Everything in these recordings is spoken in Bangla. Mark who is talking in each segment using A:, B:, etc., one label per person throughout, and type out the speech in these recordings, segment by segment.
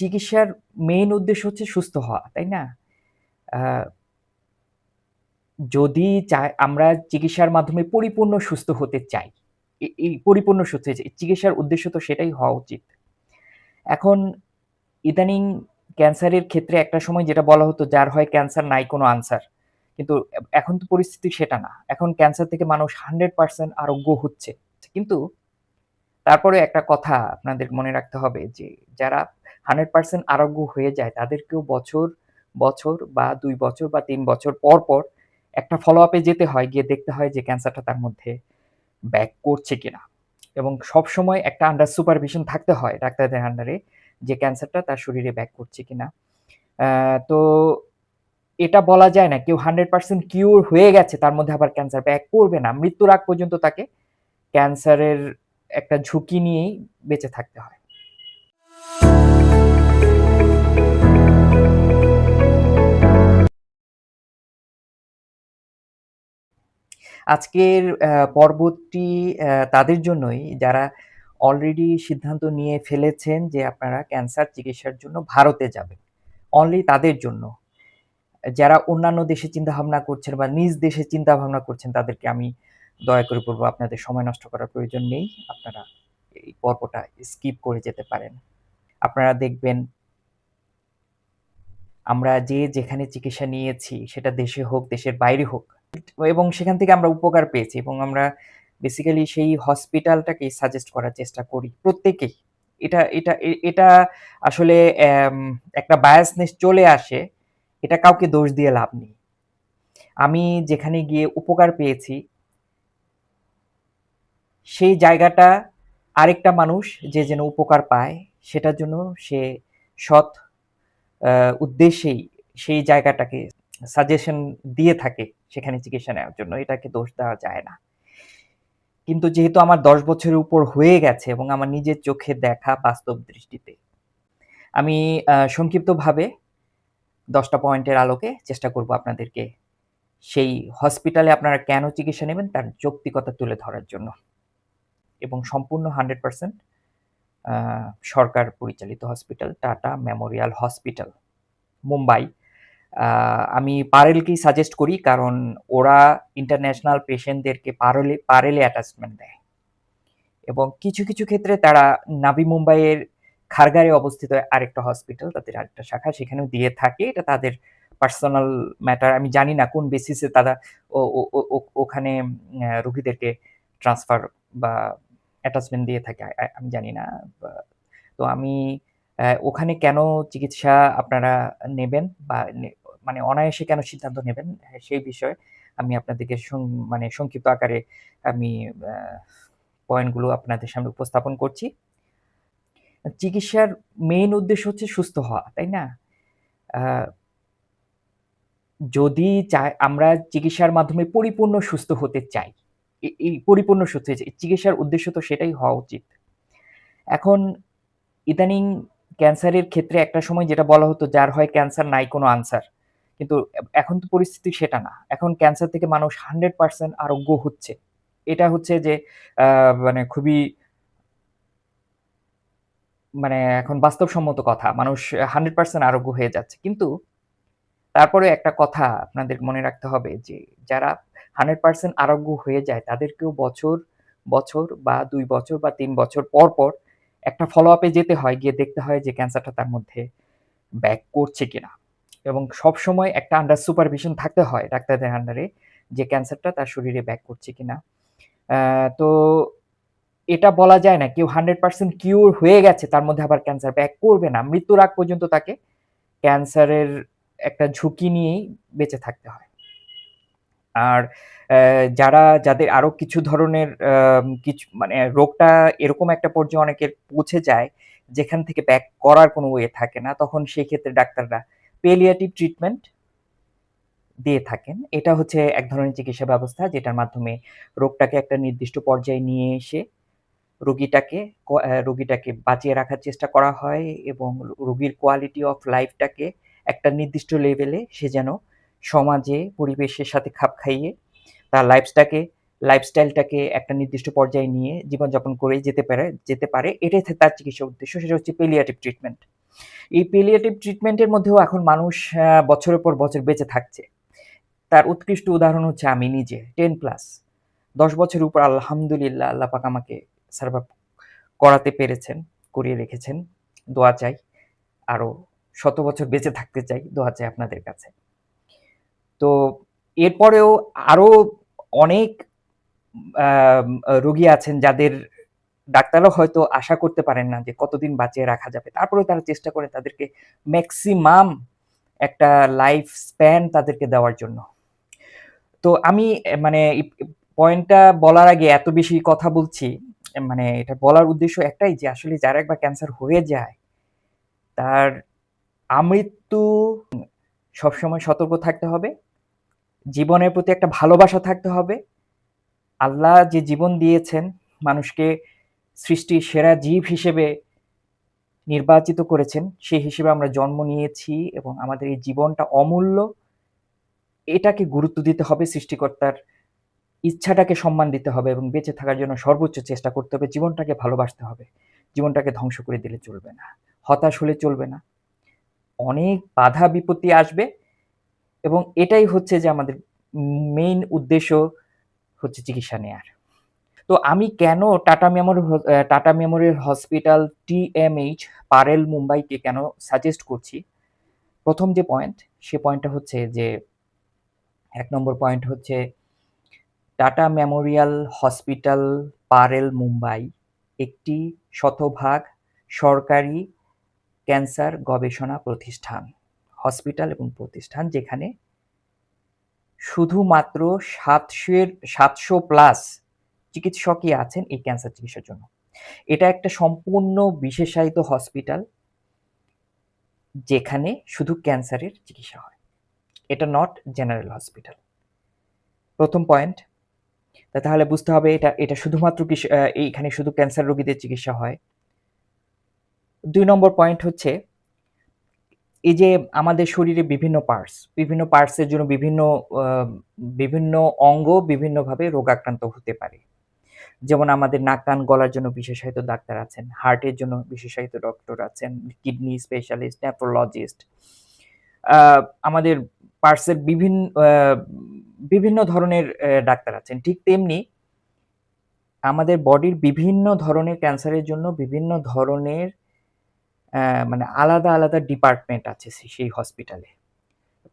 A: চিকিৎসার মেইন উদ্দেশ্য হচ্ছে সুস্থ হওয়া, তাই না? যদি আমরা চিকিৎসার মাধ্যমে পরিপূর্ণ সুস্থ হতে চাই। এই পরিপূর্ণ সুস্থ চিকিৎসার উদ্দেশ্য তো সেটাই হওয়া উচিত। এখন ইদানিং ক্যান্সারের ক্ষেত্রে একটা সময় যেটা বলা হতো যার হয় ক্যান্সার নাই কোনো আনসার। কিন্তু এখন তো পরিস্থিতি সেটা না। এখন ক্যান্সার থেকে মানুষ 100% আরোগ্য হচ্ছে। কিন্তু তারপরে একটা কথা আপনাদের মনে রাখতে হবে যে যারা 100% আরোগ্য হয়ে যায় তাদেরকেও বছর, বছর বা দুই বছর বা তিন বছর পর, পর একটা ফলো আপে যেতে হয়, গিয়ে দেখতে হয় যে ক্যান্সারটা তার মধ্যে ব্যাক করছে কিনা। এবং সবসময় একটা আন্ডার সুপারভিশন থাকতে হয় ডাক্তারদের আন্ডারে যে ক্যান্সারটা তার শরীরে ব্যাক করছে কিনা। তো এটা বলা যায় না কেউ 100% কিউর হয়ে গেছে তার মধ্যে আবার ক্যান্সার ব্যাক করবে না। মৃত্যুর আগ পর্যন্ত তাকে ক্যান্সারের একটা ঝুঁকি নিয়েই বেঁচে থাকতে হয়। আজকের পর্বটি তাদের জন্যই যারা অলরেডি সিদ্ধান্ত নিয়ে ফেলেছেন যে আপনারা ক্যান্সার চিকিৎসার জন্য ভারতে যাবেন। অনলি তাদের জন্য। যারা অন্যান্য দেশে চিন্তাভাবনা করছেন বা নিজ দেশে চিন্তাভাবনা করছেন, তাদেরকে আমি দয়া করে বলব, আপনাদের সময় নষ্ট করার প্রয়োজন নেই। আপনারা এই পর্বটা স্কিপ করে যেতে পারেন। আপনারা দেখবেন আমরা যে যেখানে চিকিৎসা নিয়েছি সেটা দেশে হোক, দেশের বাইরে হোক এবং সেখান থেকে আমরা উপকার পেয়েছি এবং আমরা বেসিক্যালি সেই হসপিটালটাকেই সাজেস্ট করার চেষ্টা করি প্রত্যেকেই। এটা এটা এটা আসলে একটা বায়াসনেস চলে আসে। এটা কাউকে দোষ দিয়ে লাভ নেই। আমি যেখানে গিয়ে উপকার পেয়েছি সেই জায়গাটা আরেকটা মানুষ যে যেন উপকার পায় সেটার জন্য সে সৎ উদ্দেশ্যেই সেই জায়গাটাকে সাজেশন দিয়ে থাকে সেখানে চিকিৎসা নেওয়ার জন্য। এটাকে দোষ দেওয়া যায় না। কিন্তু যেহেতু আমার ১০ বছরের উপর হয়ে গেছে এবং আমার নিজের চোখে দেখা বাস্তব দৃষ্টিতে। আমি সংক্ষিপ্তভাবে দশটা পয়েন্টের আলোকে চেষ্টা করব আপনাদেরকে সেই হসপিটালে আপনারা কেন চিকিৎসা নেবেন তার যৌক্তিকতা তুলে ধরার জন্য। এবং সম্পূর্ণ 100% আ সরকার পরিচালিত hospital Tata memorial hospital, Mumbai. আমি পারেলকেই সাজেস্ট করি কারণ ওরা ইন্টারন্যাশনাল পেশেন্টদেরকে পারলে পারেলে অ্যাটাচমেন্ট দেয়। এবং কিছু, কিছু ক্ষেত্রে তারা নাবি মুম্বাইয়ের খারগাঁয়ে অবস্থিত আরেকটা হসপিটাল তাদের আরেকটা শাখা সেখানেও দিয়ে থাকে। এটা তাদের পার্সোনাল ম্যাটার আমি জানি না কোন বেসিসে তারা ওখানে রোগীদেরকে ট্রান্সফার বা অ্যাটাচমেন্ট দিয়ে থাকে। আমি জানি না। তো আমি ওখানে কেন চিকিৎসা আপনারা নেবেন বা মানে অনায়াসে কেন সিদ্ধান্ত নেবেন সেই বিষয়ে আমি আপনাদেরকে মানে সংক্ষিপ্ত আকারে আমি পয়েন্টগুলো আপনাদের সামনে উপস্থাপন করছি। চিকিৎসার মেইন উদ্দেশ্য হচ্ছে সুস্থ হওয়া, তাই না? যদি চাই আমরা চিকিৎসার মাধ্যমে পরিপূর্ণ সুস্থ হতে চাই। এই পরিপূর্ণ হতে চিকিৎসার উদ্দেশ্য তো সেটাই হওয়া উচিত। এখন ইদানিং ক্যান্সারের ক্ষেত্রে একটা সময় যেটা বলা হতো, যার হয় ক্যান্সার নাই কোনো আনসার। কিন্তু এখন তো পরিস্থিতি সেটা না। এখন ক্যান্সার থেকে মানুষ 100% আরোগ্য হচ্ছে। এটা হচ্ছে যে মানে খুবই মানে এখন বাস্তবসম্মত কথা। মানুষ 100% আরোগ্য হয়ে যাচ্ছে। কিন্তু তারপরে একটা কথা আপনাদের মনে রাখতে হবে যে, যারা 100% আরোগ্য হয়ে যায় তাদেরকেও বছর, বছর বা দুই বছর বা তিন বছর পর, পর একটা ফলো আপে যেতে হয়, গিয়ে দেখতে হয় যে ক্যান্সারটা তার মধ্যে ব্যাক করছে কিনা। এবং সবসময় একটা আন্ডার সুপারভিশন থাকতে হয় ডাক্তারদের আন্ডারে যে ক্যান্সারটা তার শরীরে ব্যাক করছে কিনা। তো এটা বলা যায় না কেউ 100% কিউর হয়ে গেছে তার মধ্যে আবার ক্যান্সার ব্যাক করবে না। মৃত্যুর আগ পর্যন্ত তাকে ক্যান্সারের একটা ঝুঁকি নিয়েই বেঁচে থাকতে হয়। আর যারা, যাদের আরও কিছু ধরনের কিছু মানে রোগটা এরকম একটা পর্যায়ে অনেকের পৌঁছে যায়, যেখান থেকে ব্যাক করার কোনো ওয়ে থাকে না। তখন সেই ক্ষেত্রে ডাক্তাররা পেলিয়াটিভ ট্রিটমেন্ট দিয়ে থাকেন। এটা হচ্ছে এক ধরনের চিকিৎসা ব্যবস্থা, যেটার মাধ্যমে রোগটাকে একটা নির্দিষ্ট পর্যায়ে নিয়ে এসে রোগীটাকে রোগীটাকে বাঁচিয়ে রাখার চেষ্টা করা হয় এবং রোগীর কোয়ালিটি অফ লাইফটাকে একটা নির্দিষ্ট লেভেলে সে যেন সমাজে, পরিবেশের সাথে খাপ খাইয়ে তার লাইফসটাকে লাইফস্টাইলটাকে একটা নির্দিষ্ট পর্যায়ে নিয়ে জীবনযাপন করে যেতে পারে যেতে পারে। এটাই তার চিকিৎসার উদ্দেশ্য। সেটা হচ্ছে পেলিয়েটিভ ট্রিটমেন্ট। এই পেলিয়েটিভ ট্রিটমেন্টের মধ্যেও এখন মানুষ বছরের পর বছর বেঁচে থাকছে তার উৎকৃষ্ট উদাহরণ হচ্ছে আমি নিজে টেন প্লাস দশ বছরের উপর আলহামদুলিল্লাহ আল্লাহ পাক আমাকে সার্ভাইভ করাতে পেরেছেন, করিয়ে রেখেছেন দোয়া চাই আরও শত বছর বেঁচে থাকতে চাই, দোয়া চাই আপনাদের কাছে তো এরপরেও আরও অনেক রোগী আছেন যাদের ডাক্তাররা হয়তো আশা করতে পারেন না যে কতদিন বাঁচিয়ে রাখা যাবে। তারপরে তারা চেষ্টা করে তাদেরকে ম্যাক্সিমাম একটা লাইফ স্প্যান তাদেরকে দেওয়ার জন্য। তো আমি মানে পয়েন্টটা বলার আগে এত বেশি কথা বলছি মানে এটা বলার উদ্দেশ্য একটাই যে আসলে যার একবার ক্যান্সার হয়ে যায়, তার আমৃত্যু সবসময় সতর্ক থাকতে হবে। জীবনের প্রতি একটা ভালোবাসা থাকতে হবে। আল্লাহ যে জীবন দিয়েছেন, মানুষকে সৃষ্টির সেরা জীব হিসেবে নির্বাচিত করেছেন, সেই হিসেবে আমরা জন্ম নিয়েছি এবং আমাদের এই জীবনটা অমূল্য। এটাকে গুরুত্ব দিতে হবে, সৃষ্টিকর্তার ইচ্ছাটাকে সম্মান দিতে হবে এবং বেঁচে থাকার জন্য সর্বোচ্চ চেষ্টা করতে হবে, জীবনটাকে ভালোবাসতে হবে। জীবনটাকে ধ্বংস করে দিলে চলবে না, হতাশ হলে চলবে না। অনেক বাধা বিপত্তি আসবে এবং এটাই হচ্ছে যে আমাদের মেইন উদ্দেশ্য হচ্ছে চিকিৎসা নেয়ার। তো আমি কেন Tata memory Tata memorial hospital TMH Parel মুম্বাইকে কেন সাজেস্ট করছি? প্রথম যে পয়েন্ট সে পয়েন্টটা হচ্ছে যে, এক নম্বর পয়েন্ট হচ্ছে টাটা মেমোরিয়াল হসপিটাল পারেল মুম্বাই একটি শতভাগ সরকারি ক্যান্সার গবেষণা প্রতিষ্ঠান। হসপিটাল এবং প্রতিষ্ঠান যেখানে শুধুমাত্র সাতশোর সাতশো প্লাস চিকিৎসকই আছেন এই ক্যান্সার চিকিৎসার জন্য। এটা একটা সম্পূর্ণ বিশেষায়িত হসপিটাল যেখানে শুধু ক্যান্সারের চিকিৎসা হয়। এটা নট জেনারেল হসপিটাল প্রথম পয়েন্ট তাহলে বুঝতে হবে এটা এটা শুধুমাত্র এইখানে শুধু ক্যান্সার রোগীদের চিকিৎসা হয়। দুই নম্বর পয়েন্ট হচ্ছে এই যে আমাদের শরীরে বিভিন্ন পার্টস বিভিন্ন পার্টসের জন্য বিভিন্ন বিভিন্ন অঙ্গ বিভিন্নভাবে রোগাক্রান্ত হতে পারে। যেমন আমাদের নাক কান গলার জন্য বিশেষায়িত ডাক্তার আছেন হার্টের জন্য বিশেষায়িত ডক্টর আছেন কিডনি স্পেশালিস্ট নেফ্রোলজিস্ট আমাদের পার্টসের বিভিন্ন বিভিন্ন ধরনের ডাক্তার আছেন। ঠিক তেমনি আমাদের বডির বিভিন্ন ধরনের ক্যান্সারের জন্য বিভিন্ন ধরনের মানে আলাদা আলাদা ডিপার্টমেন্ট আছে সেই হসপিটালে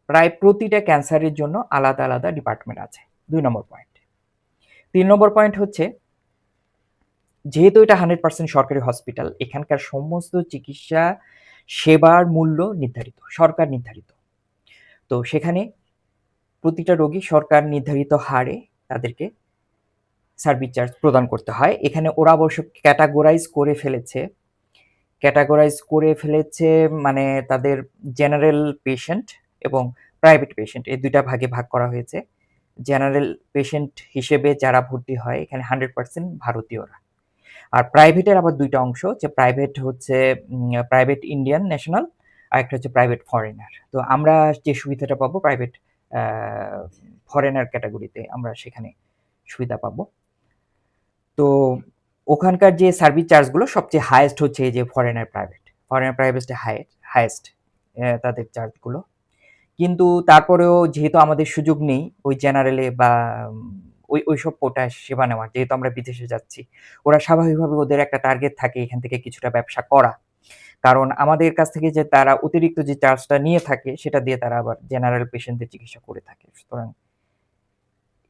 A: প্রায় প্রতিটা ক্যান্সারের জন্য আলাদা আলাদা ডিপার্টমেন্ট আছে, দুই নম্বর পয়েন্ট তিন নম্বর পয়েন্ট হচ্ছে, যেহেতু এটা হান্ড্রেড পার্সেন্ট সরকারি হসপিটাল এখানকার সমস্ত চিকিৎসা সেবার মূল্য নির্ধারিত, সরকার নির্ধারিত। তো সেখানে প্রতিটা রোগী সরকার নির্ধারিত হারে তাদেরকে সার্ভিস চার্জ প্রদান করতে হয়। এখানে ওরা অবশ্য ক্যাটাগোরাইজ করে ফেলেছে ক্যাটাগরাইজ করে ফেলেছে মানে তাদের জেনারেল পেশেন্ট এবং প্রাইভেট পেশেন্ট এই দুইটা ভাগে ভাগ করা হয়েছে। জেনারেল পেশেন্ট হিসেবে যারা ভর্তি হয়, এখানে হান্ড্রেড পার্সেন্ট ভারতীয়রা। আর প্রাইভেটের আবার দুইটা অংশ, যে প্রাইভেট হচ্ছে প্রাইভেট ইন্ডিয়ান ন্যাশনাল আর একটা হচ্ছে প্রাইভেট ফরেনার তো আমরা যে সুবিধাটা পাবো প্রাইভেট ফরেনার ক্যাটাগরিতে আমরা সেখানে সুবিধা পাবো। তো ওখানকার যে সার্ভিস চার্জগুলো সবচেয়ে হায়েস্ট হচ্ছে যে ফরেনার প্রাইভেট ফরেনার প্রাইভেটে হায়েস্ট তাদের চার্জগুলো কিন্তু তারপরেও যেহেতু আমাদের সুযোগ নেই ওই জেনারেলে বা ওই, ওইসব কোটা সেবা নেওয়ার, যেহেতু আমরা বিদেশে যাচ্ছি, ওরা স্বাভাবিকভাবে ওদের একটা টার্গেট থাকে এখান থেকে কিছুটা ব্যবসা করা। কারণ আমাদের কাছ থেকে যে তারা অতিরিক্ত যে চার্জটা নিয়ে থাকে সেটা দিয়ে তারা আবার জেনারেল পেশেন্টদের চিকিৎসা করে থাকে। সুতরাং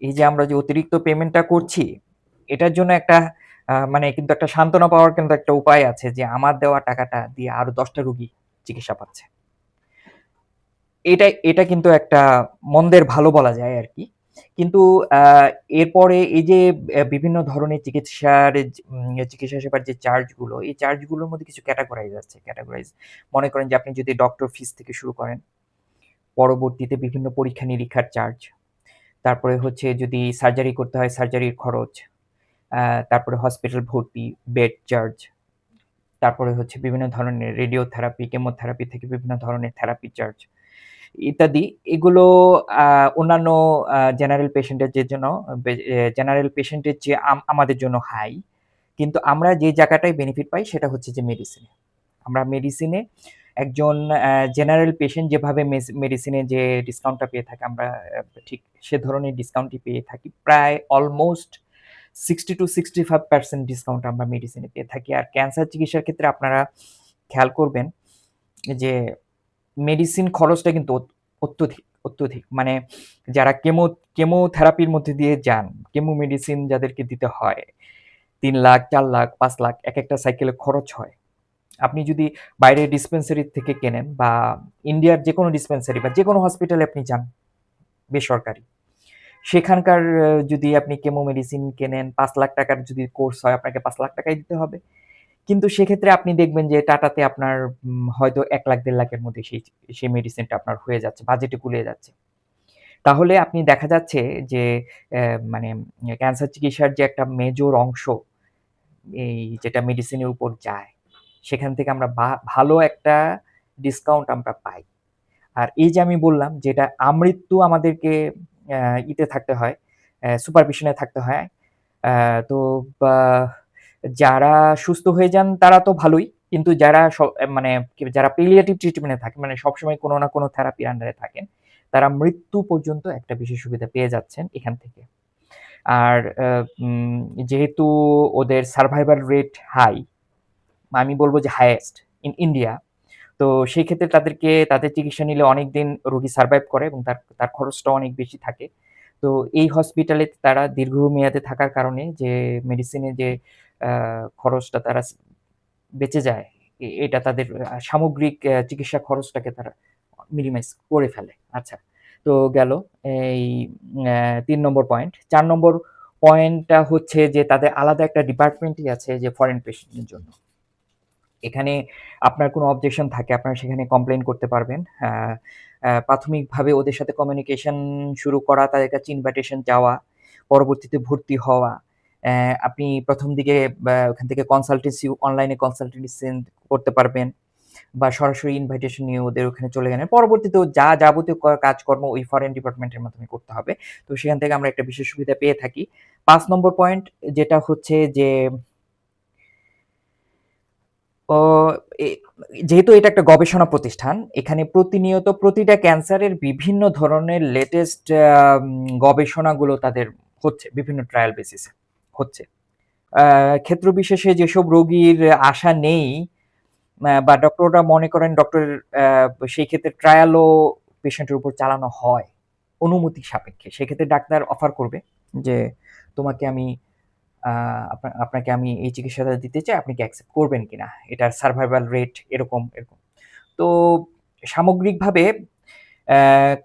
A: এই যে আমরা যে অতিরিক্ত পেমেন্টটা করছি, এটার জন্য একটা মানে কিন্তু একটা সান্ত্বনা পাওয়ার কিন্তু একটা উপায় আছে যে আমার দেওয়া টাকাটা দিয়ে আরও দশটা রুগী চিকিৎসা পাচ্ছে। এটা এটা কিন্তু একটা মন্দের ভালো বলা যায় আর কি। কিন্তু এরপরে এই যে বিভিন্ন ধরনের চিকিৎসার চিকিৎসা সেবার যে চার্জগুলো এই চার্জগুলোর মধ্যে কিছু ক্যাটাগরাইজ আছে। ক্যাটাগরাইজ মনে করেন যে আপনি যদি ডক্টর ফিস থেকে শুরু করেন, পরবর্তীতে বিভিন্ন পরীক্ষা নিরীক্ষার চার্জ তারপরে হচ্ছে যদি সার্জারি করতে হয় সার্জারির খরচ তারপরে হসপিটাল ভর্তি বেড চার্জ তারপরে হচ্ছে বিভিন্ন ধরনের রেডিওথেরাপি কেমোথেরাপি থেকে বিভিন্ন ধরনের থেরাপি চার্জ ইত্যাদি। এগুলো অন্যান্য জেনারেল পেশেন্টের যে জন্য জেনারেল পেশেন্টের যে আমাদের জন্য হাই কিন্তু আমরা যে জায়গাটায় বেনিফিট পাই সেটা হচ্ছে যে মেডিসিনে আমরা মেডিসিনে একজন জেনারেল পেশেন্ট যেভাবে মেডিসিনে যে ডিসকাউন্টটা পেয়ে থাকে, আমরা ঠিক সে ধরনের ডিসকাউন্টই পেয়ে থাকি। প্রায় almost sixty two sixty five percent discount আমরা মেডিসিনে পেয়ে থাকি। আর ক্যান্সার চিকিৎসার ক্ষেত্রে আপনারা খেয়াল করবেন যে মেডিসিন খরচটা কিন্তু অত্যধিক অত্যধিক। মানে যারা কেমো কেমোথেরাপির মধ্যে দিয়ে যান কেমো মেডিসিন যাদেরকে দিতে হয়, তিন লাখ, চার লাখ, পাঁচ লাখ, এক একটা সাইকেলে খরচ হয়। আপনি যদি বাইরের ডিসপেন্সারি থেকে কেনেন বা ইন্ডিয়ার যে কোনো ডিসপেন্সারি বা যে কোনো হসপিটালে আপনি যান, বেসরকারি। সেখানকার যদি আপনি কেমো মেডিসিন কেনেন, পাঁচ লাখ টাকার যদি কোর্স হয়, আপনাকে পাঁচ লাখ টাকাই দিতে হবে। কিন্তু সেক্ষেত্রে আপনি দেখবেন যে টাটাতে আপনার হয়তো এক লাখ, দেড় লাখের মধ্যে সেই সেই মেডিসিনটা আপনার হয়ে যাচ্ছে বাজেটে কুলিয়ে যাচ্ছে। তাহলে আপনি দেখা যাচ্ছে যে মানে ক্যান্সার চিকিৎসার যে একটা মেজর অংশ, এই যেটা মেডিসিনের উপর যায়, সেখান থেকে আমরা ভালো একটা ডিসকাউন্ট আমরা পাই। আর এই যে আমি বললাম, যেটা আমৃত্যু আমাদেরকে ইতে থাকতে হয় সুপারভিশনে থাকতে হয়। তো যারা সুস্থ হয়ে যান তারা তো ভালোই, কিন্তু যারা মানে যারা পেলিয়েটিভ ট্রিটমেন্টে থাকে মানে সবসময় কোনো না কোনো থেরাপির আন্ডারে থাকেন, তারা মৃত্যু পর্যন্ত একটা বিশেষ সুবিধা পেয়ে যাচ্ছেন এখান থেকে। আর যেহেতু ওদের সার্ভাইভাল রেট হাই আমি বলব যে হাইয়েস্ট ইন ইন্ডিয়া তো সেই ক্ষেত্রে তাদেরকে, তাদের চিকিৎসা নিলে অনেক দিন রোগী সার্ভাইভ করে এবং তার তার খরচটা অনেক বেশি থাকে। তো এই হসপিটালে তারা দীর্ঘমেয়াদে থাকার কারণে যে মেডিসিনে যে খরচটা তারা বেঁচে যায় এটা তাদের সামগ্রিক চিকিৎসা খরচটাকে তারা মিনিমাইজ করে ফেলে। আচ্ছা তো গেল এই তিন নম্বর পয়েন্ট চার নম্বর পয়েন্টটা হচ্ছে যে তাদের আলাদা একটা ডিপার্টমেন্টই আছে যে ফরেন পেশেন্টের জন্য। এখানে আপনার কোনো অবজেকশন থাকে, আপনারা সেখানে কমপ্লেন করতে পারবেন। প্রাথমিকভাবে ওদের সাথে কমিউনিকেশন শুরু করা, তাদের কাছে ইনভাইটেশন যাওয়া, পরবর্তীতে ভর্তি হওয়া আপনি প্রথম দিকে ওখান থেকে কনসালটেন্সি অনলাইনে কনসালটেন্সি করতে পারবেন, বা সরাসরি ইনভাইটেশন নিয়ে ওদের ওখানে চলে গেলেন। পরবর্তীতে যা যাবতীয় কাজকর্ম ওই ফরেন ডিপার্টমেন্টের মাধ্যমে করতে হবে। তো সেখান থেকে আমরা একটা বিশেষ সুবিধা পেয়ে থাকি। পাঁচ নম্বর পয়েন্ট যেটা হচ্ছে যে যেহেতু এটা একটা গবেষণা প্রতিষ্ঠান, এখানে প্রতিনিয়ত প্রতিটা ক্যান্সারের বিভিন্ন ধরনের লেটেস্ট গবেষণাগুলো তাদের হচ্ছে, বিভিন্ন ট্রায়াল বেসিসে হচ্ছে। ক্ষেত্র বিশেষে যেসব রোগীর আশা নেই বা ডক্টররা মনে করেন ডক্টর সেই ক্ষেত্রে ট্রায়ালও পেশেন্টের উপর চালানো হয়, অনুমতি সাপেক্ষে। সেক্ষেত্রে ডাক্তার অফার করবে যে, তোমাকে আমি আপনাকে আমি এই চিকিৎসাটা দিতে চাই, আপনি কি অ্যাকসেপ্ট করবেন কিনা? এটার সার্ভাইভাল রেট এরকম এরকম। তো সামগ্রিকভাবে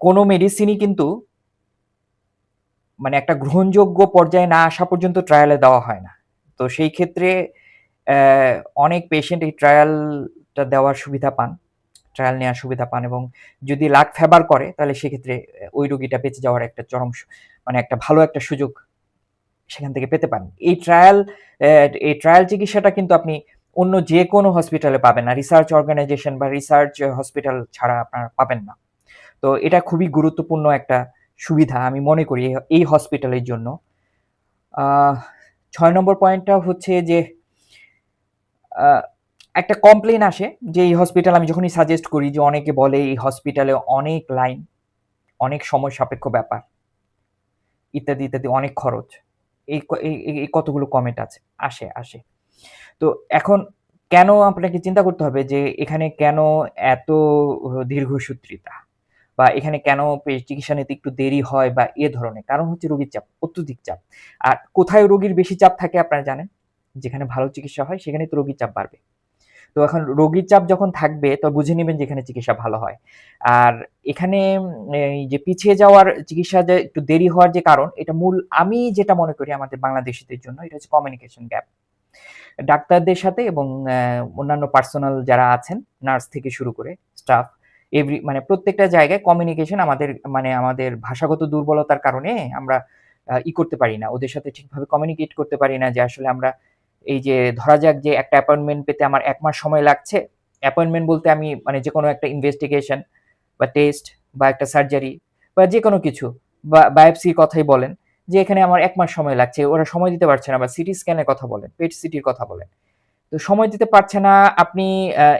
A: কোনো মেডিসিনই কিন্তু মানে একটা গ্রহণযোগ্য পর্যায়ে না আসা পর্যন্ত ট্রায়ালে দেওয়া হয় না। তো সেই ক্ষেত্রে অনেক পেশেন্ট এই ট্রায়ালটা দেওয়ার সুবিধা পান ট্রায়াল নেওয়ার সুবিধা পান এবং যদি লাক ফেভার করে, তাহলে সেক্ষেত্রে ওই রোগীটা বেঁচে যাওয়ার একটা চরম মানে একটা ভালো একটা সুযোগ সেখান থেকে পেতে পারেন। এই ট্রায়াল এই ট্রায়াল চিকিৎসাটা কিন্তু আপনি অন্য যে কোনো হসপিটালে পাবেন না। রিসার্চ অর্গানাইজেশন বা রিসার্চ হসপিটাল ছাড়া আপনার পাবেন না। তো এটা খুবই গুরুত্বপূর্ণ একটা সুবিধা আমি মনে করি এই- হসপিটালের জন্য। ছয় নম্বর পয়েন্টটা হচ্ছে যে একটা কমপ্লেন আসে যে এই হসপিটাল আমি যখনই সাজেস্ট করি যে অনেকে বলে এই হসপিটালে অনেক লাইন অনেক সময় সাপেক্ষ ব্যাপার, ইত্যাদি ইত্যাদি, অনেক খরচ। এই এই কতগুলো কমেন্ট আছে? আসে আসে। তো এখন কেন আপনাকে চিন্তা করতে হবে যে এখানে কেন এত দীর্ঘসূত্রিতা বা এখানে কেন চিকিৎসা নিতে একটু দেরি হয় বা এ ধরনের? কারণ হচ্ছে রোগীর চাপ, অত্যধিক চাপ। আর কোথায় রোগীর বেশি চাপ থাকে আপনারা জানেন? যেখানে ভালো চিকিৎসা হয় সেখানে তো রোগীর চাপ বাড়বে। তো এখন রোগীর চাপ যখন থাকবে, তো বুঝে নেবেন যেখানে চিকিৎসা ভালো হয়। আর এখানে যে পিছিয়ে যাওয়ার চিকিৎসা যে একটু দেরি হওয়ার যে কারণ, এটা মূল, আমি যেটা মনে করি আমাদের বাংলাদেশিদের জন্য, এটা হচ্ছে কমিউনিকেশন গ্যাপ ডাক্তারদের সাথে এবং অন্যান্য পার্সোনাল যারা আছেন নার্স থেকে শুরু করে স্টাফ এভরি মানে প্রত্যেকটা জায়গায় কমিউনিকেশন আমাদের মানে আমাদের ভাষাগত দুর্বলতার কারণে আমরা ই করতে পারি না। ওদের সাথে ঠিকভাবে কমিউনিকেট করতে পারি না যে আসলে আমরা এই যে ধরা যাক যে একটা অ্যাপয়েন্টমেন্ট পেতে আমার এক মাস সময় লাগছে। অ্যাপয়েন্টমেন্ট বলতে আমি মানে যে কোনো একটা ইনভেস্টিগেশন বা টেস্ট বা একটা সার্জারি বা যে কোনো কিছু বা বায়োপসির কথাই বলেন যে এখানে আমার এক মাস সময় লাগছে, ওরা সময় দিতে পারছে না বা সিটি স্ক্যানের কথা বলেন পেট সিটির কথা বলেন। তো সময় দিতে পারছে না, আপনি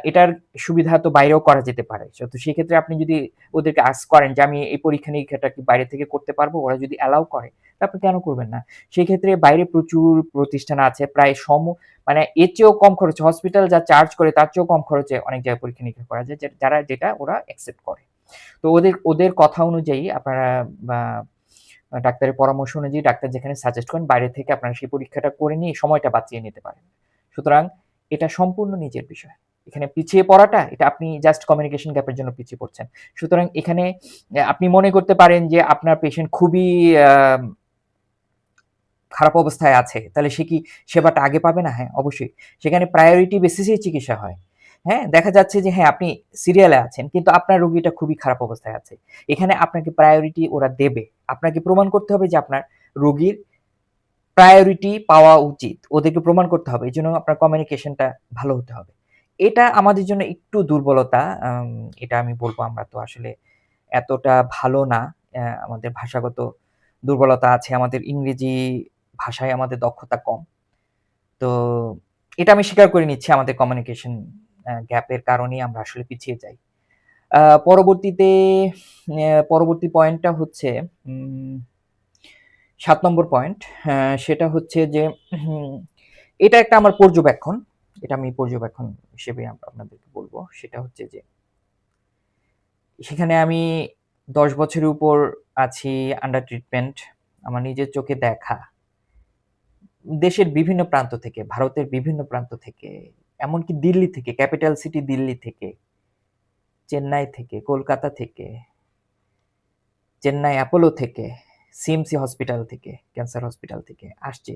A: এটার সুবিধা তো বাইরেও করা যেতে পারে। তো সেক্ষেত্রে আপনি যদি ওদেরকে আস করেন যে, আমি এই পরীক্ষা নিরীক্ষাটা কি বাইরে থেকে করতে পারব? ওরা যদি অ্যালাউ করে আপনি কেন করবেন না? সেই ক্ষেত্রে বাইরে প্রচুর প্রতিষ্ঠান আছে, প্রায় সম মানে এর চেয়েও কম খরচে হসপিটাল যা চার্জ করে তার চেয়েও কম খরচে অনেক জায়গায় পরীক্ষা নিরীক্ষা করা যায়, যারা যেটা ওরা অ্যাকসেপ্ট করে। তো ওদের ওদের কথা অনুযায়ী আপনারা ডাক্তারের পরামর্শ অনুযায়ী ডাক্তার যেখানে সাজেস্ট করেন, বাইরে থেকে আপনারা সেই পরীক্ষাটা করে নিয়ে সময়টা বাঁচিয়ে নিতে পারেন। সুতরাং এটা সম্পূর্ণ নিজের বিষয়। এখানে পিছিয়ে পড়াটা, এটা আপনি জাস্ট কমিউনিকেশন গ্যাপের জন্য পিছিয়ে পড়ছেন। সুতরাং এখানে আপনি মনে করতে পারেন যে আপনার পেশেন্ট খুবই খারাপ অবস্থায় আছে। তাহলে সে কি সেবাটা আগে পাবে না? হ্যাঁ অবশ্যই। সেখানে প্রায়োরিটি বেসিসেই চিকিৎসা হয়। হ্যাঁ দেখা যাচ্ছে যে হ্যাঁ আপনি সিরিয়ালে আছেন, কিন্তু আপনার রোগীটা খুবই খারাপ অবস্থায় আছে। এখানে আপনাকে প্রায়োরিটি ওরা দেবে। আপনাকে প্রমাণ করতে হবে যে আপনার রোগীর প্রায়োরিটি পাওয়া উচিত। ওদেরকে প্রমাণ করতে হবে এই জন্য আপনার কমিউনিকেশনটা ভালো হতে হবে। এটা আমাদের জন্য একটু দুর্বলতা এটা আমি বলব আমরা তো আসলে এতটা ভালো না আমাদের ভাষাগত দুর্বলতা আছে, আমাদের ইংরেজি ভাষায় আমাদের দক্ষতা কম। তো এটা আমি স্বীকার করে নিচ্ছি আমাদের কমিউনিকেশন গ্যাপের কারণেই আমরা আসলে পিছিয়ে যাই। পরবর্তীতে পরবর্তী পয়েন্টটা হচ্ছে সাত নম্বর পয়েন্ট সেটা হচ্ছে যে এটা একটা আমার পর্যবেক্ষণ, এটা আমি পর্যবেক্ষণ হিসেবে আপনাদেরকে বলব, সেটা হচ্ছে যে, সেখানে আমি দশ বছরের উপর আছি আন্ডার ট্রিটমেন্ট আমার নিজের চোখে দেখা। দেশের বিভিন্ন প্রান্ত থেকে, ভারতের বিভিন্ন প্রান্ত থেকে, এমনকি দিল্লি থেকে ক্যাপিটাল সিটি দিল্লি থেকে, চেন্নাই থেকে, কলকাতা থেকে, চেন্নাই, অ্যাপোলো থেকে সিএমসি হসপিটাল থেকে ক্যান্সার হসপিটাল থেকে আসছে।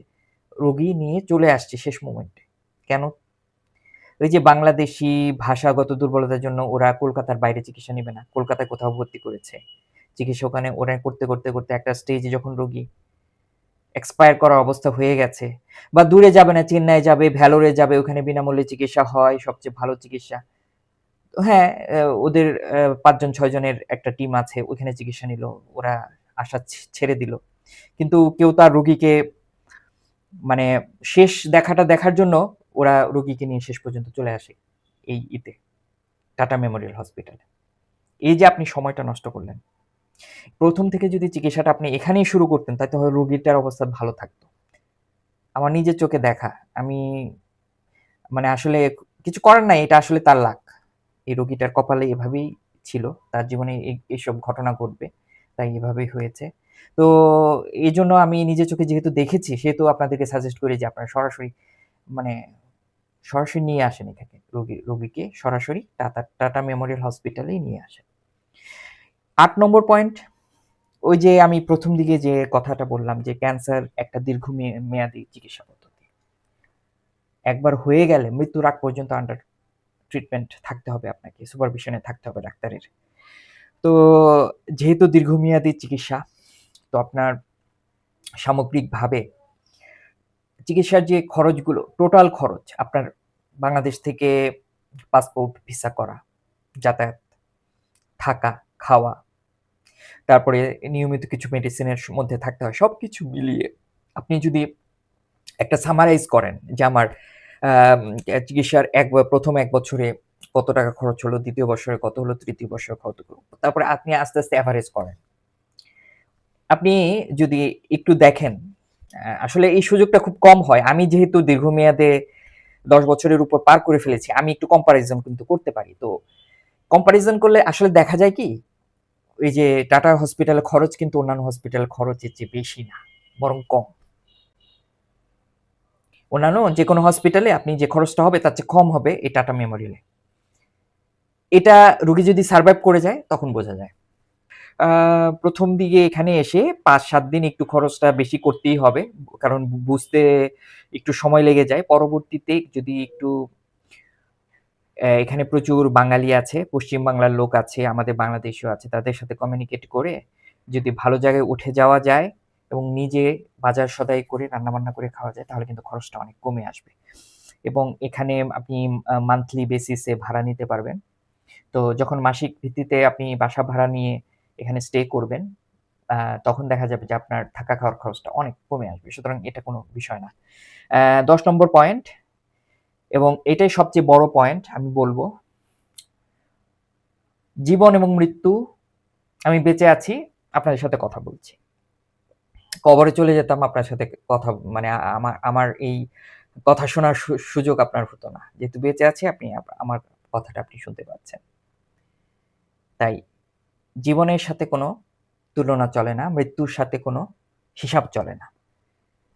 A: রোগী নিয়ে চলে আসছে শেষ মোমেন্টে কেন? ওই যে বাংলাদেশি ভাষাগত দুর্বলতার জন্য ওরা কলকাতার বাইরে চিকিৎসা নেবে না। কলকাতায় কোথাও ভর্তি করেছে। চিকিৎসা ওখানে ওরা করতে করতে করতে একটা স্টেজে যখন রোগী এক্সপায়ার করার অবস্থা হয়ে গেছে, বা দূরে যাবে না, চেন্নাই যাবে, ভ্যালোরে যাবে, ওখানে বিনামূল্যে চিকিৎসা হয়, সবচেয়ে ভালো চিকিৎসা। হ্যাঁ ওদের পাঁচজন, ছয়জনের একটা টিম আছে, ওখানে চিকিৎসা নিল, ওরা আশা ছেড়ে দিল। কিন্তু কেউ তার রোগীকে মানে শেষ দেখাটা দেখার জন্য ওরা রোগীকে নিয়ে শেষ পর্যন্ত চলে আসে এই ইতে, টাটা মেমোরিয়াল হসপিটালে এই যে আপনি সময়টা নষ্ট করলেন, প্রথম থেকে যদি চিকিৎসাটা আপনি এখানেই শুরু করতেন, তাহলে হয়তো রোগীটার অবস্থা ভালো থাকতো। আমার নিজের চোখে দেখা, আমি মানে আসলে কিছু করার নাই, এটা আসলে তার লাক। এই রোগীটার কপালে এভাবেই ছিল, তার জীবনে এই- এইসব ঘটনা ঘটবে। তাই এভাবেই হয়েছে। তো এই জন্য আমি নিজের চোখে যেহেতু দেখেছি, সেহেতু আপনাদেরকে সাজেস্ট করি যে আপনারা সরাসরি মানে সরাসরি নিয়ে আসেন এখানে। রোগী, রোগীকে সরাসরি টাটা টাটা মেমোরিয়াল হসপিটালেই নিয়ে আসেন। আট নম্বর পয়েন্ট ওই যে আমি প্রথম দিকে যে কথাটা বললাম যে ক্যান্সার একটা দীর্ঘ মেয়া- মেয়াদী চিকিৎসা পদ্ধতি। একবার হয়ে গেলে মৃত্যুর আগ পর্যন্ত আন্ডার ট্রিটমেন্ট থাকতে হবে আপনাকে সুপারভিশনে থাকতে হবে ডাক্তারের। তো যেহেতু দীর্ঘমেয়াদী চিকিৎসা, তো আপনার সামগ্রিকভাবে চিকিৎসার যে খরচগুলো টোটাল খরচ আপনার বাংলাদেশ থেকে পাসপোর্ট ভিসা করা, যাতায়াত, থাকা, খাওয়া, তারপরে নিয়মিত কিছু মেডিসিনের মধ্যে থাকতে হয় সব কিছু মিলিয়ে আপনি যদি একটা সামারাইজ করেন যে আমার চিকিৎসার এক প্রথম এক বছরে কত টাকা খরচ হলো, দ্বিতীয় বছরে কত হলো, তৃতীয় বছরে কত হলো। তারপরে আপনি আস্তে আস্তে অ্যাভারেজ করেন। আপনি যদি একটু দেখেন আসলে এই সুযোগটা খুব কম হয়। আমি যেহেতু দীর্ঘমেয়াদে দশ বছরের উপর পার করে ফেলেছি, আমি একটু কম্পারিজন কিন্তু করতে পারি। তো কম্পারিজন করলে আসলে দেখা যায় কি, ওই যে টাটা হসপিটালের খরচ কিন্তু অন্যান্য হসপিটাল খরচের চেয়ে বেশি না, বরং কম। অন্যান্য যে কোনো হসপিটালে আপনি যে খরচটা হবে, তার চেয়ে কম হবে এই টাটা মেমোরিয়ালে এটা রোগী যদি সার্ভাইভ করে যায়, তখন বোঝা যায়। প্রথম দিকে এখানে এসে পাঁচ সাত দিন একটু খরচটা বেশি করতেই হবে, কারণ বুঝতে একটু সময় লেগে যায়। পরবর্তীতে যদি একটু এখানে প্রচুর বাঙালি আছে, পশ্চিম বাংলার লোক আছে, আমাদের বাংলাদেশিও আছে, তাদের সাথে কমিউনিকেট করে যদি ভালো জায়গায় উঠে যাওয়া যায় এবং নিজে বাজার সদাই করে রান্নাবান্না করে খাওয়া যায়, তাহলে কিন্তু খরচটা অনেক কমে আসবে। এবং এখানে আপনি মান্থলি বেসিসে ভাড়া নিতে পারবেন। তো যখন মাসিক ভিত্তিতে আপনি বাসা ভাড়া নিয়ে এখানে স্টে করবেন তখন দেখা যাবে যে আপনার থাকা খাওয়ার খরচটা অনেক কমে আসবে। সুতরাং এটা কোনো বিষয় না। দশ নম্বর পয়েন্ট এবং এটাই সবচেয়ে বড় পয়েন্ট আমি বলব। জীবন এবং মৃত্যু, আমি বেঁচে আছি, আপনাদের সাথে কথা বলছি। কবরে চলে যেতাম, আপনার সাথে কথা মানে আমার আমার এই কথা শোনার সুযোগ আপনার হতো না। যেহেতু বেঁচে আছে, আপনি আমার কথাটা আপনি শুনতে পাচ্ছেন। তাই জীবনের সাথে কোনো তুলনা চলে না, মৃত্যুর সাথে কোনো হিসাব চলে না।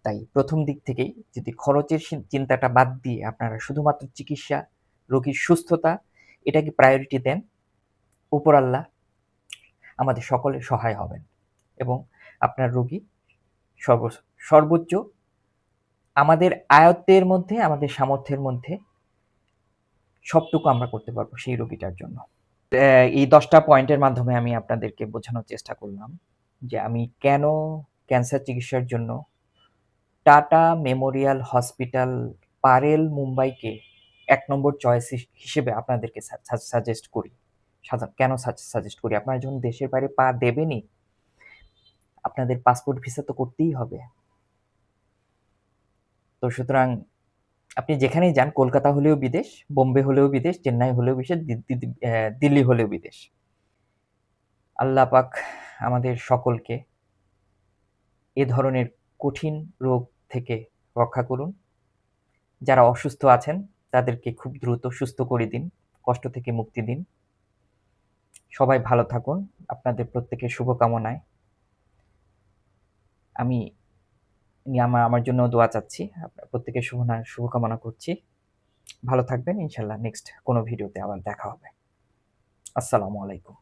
A: তাই প্রথম দিক থেকেই যদি খরচের চিন্তাটা বাদ দিয়ে আপনারা শুধুমাত্র চিকিৎসা, রোগীর সুস্থতা এটাকে প্রায়োরিটি দেন? উপর আল্লাহ আমাদের সকলে সহায় হবেন এবং আপনার রোগী সর্ব, সর্বোচ্চ আমাদের আয়ত্তের মধ্যে, আমাদের সামর্থ্যের মধ্যে সবটুকু আমরা করতে পারব সেই রোগীটার জন্য। এই দশটা পয়েন্টের মাধ্যমে আমি আপনাদেরকে বোঝানোর চেষ্টা করলাম যে আমি কেন ক্যান্সার চিকিৎসার জন্য টাটা মেমোরিয়াল হসপিটাল পারেল মুম্বাইকে এক নম্বর চয়েস হিসেবে আপনাদেরকে সাজেস্ট করি। কেন সাজেস্ট করি? আপনারা যখন দেশের বাইরে পা দেবেনই, আপনাদের পাসপোর্ট ভিসা তো করতেই হবে। তো সুতরাং আপনি যেখানেই যান, কলকাতা হলেও বিদেশ, বোম্বে হলেও বিদেশ, চেন্নাই হলেও বিদেশ দিল্লি হলেও বিদেশ। আল্লাহ পাক আমাদের সকলকে এ ধরনের কঠিন রোগ থেকে রক্ষা করুন। যারা অসুস্থ আছেন, তাদেরকে খুব দ্রুত সুস্থ করে দিন, কষ্ট থেকে মুক্তি দিন। সবাই ভালো থাকুন। আপনাদের প্রত্যেকের শুভকামনায় আমি আমি আমার আমার জন্য দোয়া চাচ্ছি। আপনার প্রত্যেকের শুভ শুভকামনা করছি। ভালো থাকবেন। ইনশাল্লাহ নেক্সট কোনো ভিডিওতে আবার দেখা হবে। আসসালামু আলাইকুম।